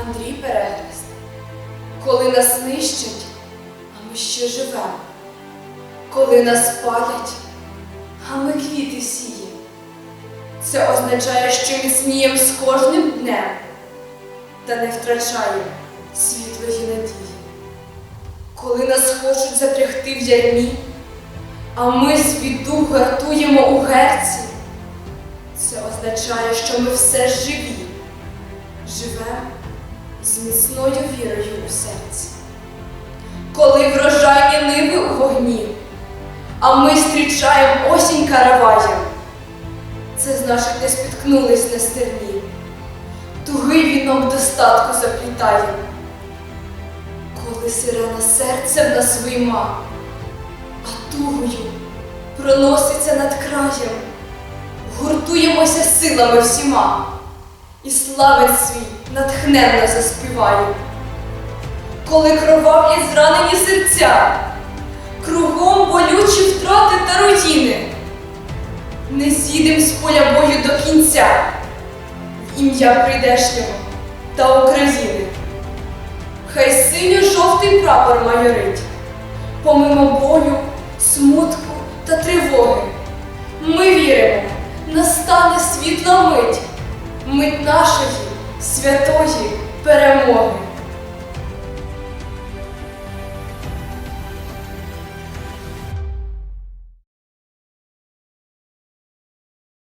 Андрій Перехрест. Коли нас нищать, а ми ще живемо. Коли нас палять, а ми квіти сіємо. Це означає, що міцнієм з кожним днем та не втрачаємо світлої надії. Коли нас хочуть затрягти в ярмі, а ми свій дух гартуємо у герці, це означає, що ми все живі, живемо з міцною вірою у серці. Коли врожайні ниви у вогні, а ми зустрічаємо осінь караваєм, це значить не спіткнулись на стерні, тугий вінок достатку заплітає. Коли сирена серця в нас вийма, а тугою проноситься над краєм, гуртуємося силами всіма, і славець свій натхненно заспіває. Коли кровавлять зранені серця, кругом болючі втрати та руїни, не з'їдем з поля бою до кінця в ім'я прийдешнього та України. Хай синьо-жовтий прапор майорить, помимо бою, смутку та тривоги. Ми віримо, настане світла мить, мить нашої святої перемоги.